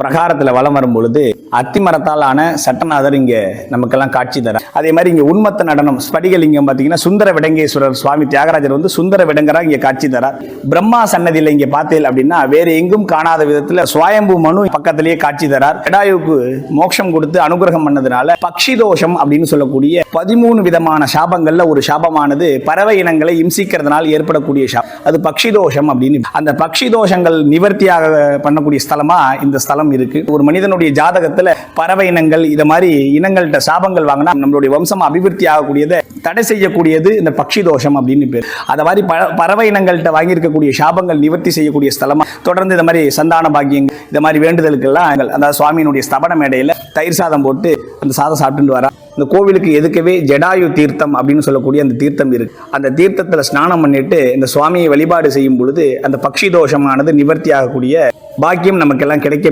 பிரகாரத்துல வலம் வரும் பொழுது அத்திமரத்தால் ஆன சட்டநாதர் இங்க நமக்கெல்லாம் காட்சி தர அதே மாதிரி இங்க உண்மத்த நடனம் ஸ்படிகலிங்கம் பாத்தீங்கன்னா சுந்தர விடங்கேஸ்வரர் சுவாமி தியாகராஜர் வந்து சுந்தர விடங்கரா இங்க காட்சி தரார். பிரம்மா சன்னதியில இங்க பார்த்தேன் அப்படின்னா வேறு எங்கும் காணாத விதத்தில் சுவாயம்பு மனு பக்கத்திலேயே காட்சி தரார். கடாயுக்கு மோட்சம் கொடுத்து அனுகிரகம் பண்ணதுனால பக்ஷி தோஷம் அப்படின்னு சொல்லக்கூடிய பதிமூணு விதமான சாபங்கள்ல ஒரு சாபமானது பறவை இனங்களை இம்சிக்கிறதுனால ஏற்படக்கூடிய சாபம். அது பக்ஷி தோஷம் அப்படின்னு. அந்த பக்ஷி தோஷங்கள் நிவர்த்தியாக பண்ணக்கூடிய ஸ்தலமா இந்த ஸ்தலம் சாபம் இருக்கு. ஒரு மனிதனுடைய ஜாதகத்துல பறவை இனங்கள் இத மாதிரி இனங்கள்கிட்ட சாபங்கள் வாங்கினா நம்மளுடைய வம்சம் அபிவிருத்தி ஆகக்கூடியதை தடை செய்யக்கூடியது இந்த பக்ஷி தோஷம் அப்படின்னு பேர். அதை மாதிரி பறவை இனங்கள்கிட்ட வாங்கியிருக்கக்கூடிய சாபங்கள் நிவர்த்தி செய்யக்கூடிய ஸ்தலமா தொடர்ந்து இந்த மாதிரி சந்தான பாக்கியங்கள் இந்த மாதிரி வேண்டுதலுக்கெல்லாம் அதாவது சுவாமியினுடைய ஸ்தபன மேடையில் தயிர் சாதம் போட்டு அந்த சாதம் சாப்பிட்டுட்டு வரா இந்த கோவிலுக்கு எதுக்கவே ஜடாயு தீர்த்தம் அப்படின்னு சொல்லக்கூடிய அந்த தீர்த்தம் இருக்கு. அந்த தீர்த்தத்தில் ஸ்நானம் பண்ணிட்டு இந்த சுவாமியை வழிபாடு செய்யும் பொழுது அந்த பக்ஷி தோஷமானது நிவர்த்தி ஆகக்கூடிய பாக்கியம் நமக்கெல்லாம் கிடைக்க